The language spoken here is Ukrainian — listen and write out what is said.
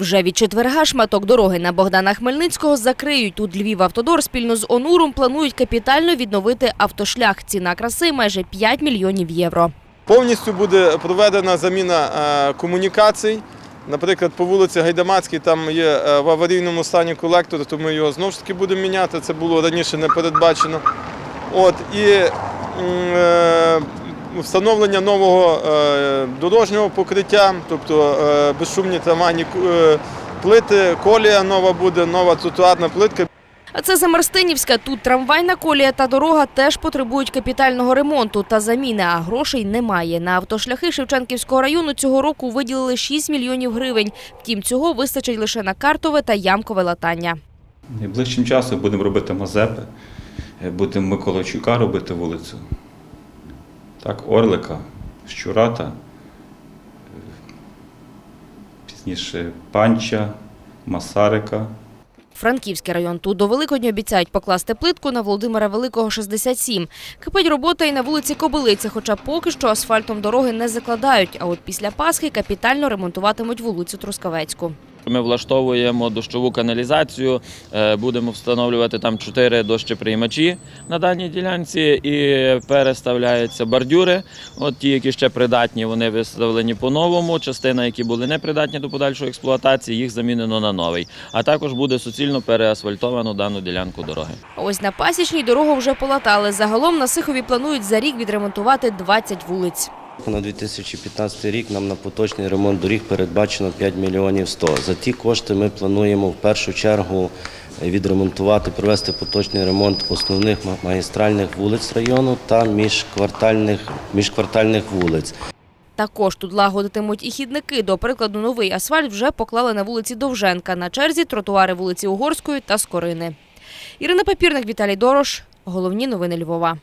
Вже від четверга шматок дороги на Богдана Хмельницького закриють. Тут Львів Автодор спільно з Онуром планують капітально відновити автошлях. Ціна краси майже 5 мільйонів євро. Повністю буде проведена заміна е, комунікацій. Наприклад, по вулиці Гайдамацькій там є е, в аварійному стані колектор, то ми його знову ж таки будемо міняти. Це було раніше не передбачено. От, і е, встановлення нового е, дорожнього покриття, тобто е, безшумні трамвайні е, плити, колія нова буде, нова тротуарна плитка. А це Замарстинівська. Тут трамвайна колія та дорога теж потребують капітального ремонту та заміни, а грошей немає. На автошляхи Шевченківського району цього року виділили 6 мільйонів гривень. Втім, цього вистачить лише на картове та ямкове латання. Найближчим часом будемо робити Мазепи, будемо Миколайчука робити вулицю. Так, Орлика, Щурата, пізніше Панча, Масарика. Франківський район тут до Великодня обіцяють покласти плитку на Володимира Великого 67. Кипить робота і на вулиці Кобилиці, хоча поки що асфальтом дороги не закладають. А от після Пасхи капітально ремонтуватимуть вулицю Трускавецьку. Ми влаштовуємо дощову каналізацію, е, будемо встановлювати там чотири дощеприймачі на даній ділянці і переставляються бордюри. От ті, які ще придатні, вони виставлені по-новому. Частина, які були непридатні до подальшої експлуатації, їх замінено на новий. А також буде суцільно переасфальтовано дану ділянку дороги. Ось на Пасічній дорогу вже полатали. Загалом на Сихові планують за рік відремонтувати 20 вулиць. На 2015 рік нам на поточний ремонт доріг передбачено 5 мільйонів 100. За ті кошти ми плануємо в першу чергу відремонтувати, провести поточний ремонт основних магістральних вулиць району та міжквартальних, міжквартальних вулиць. Також тут лагодитимуть і хідники. До прикладу, новий асфальт вже поклали на вулиці Довженка. На черзі тротуари вулиці Угорської та Скорини. Ірина Папірник, Віталій Дорош. Головні новини Львова.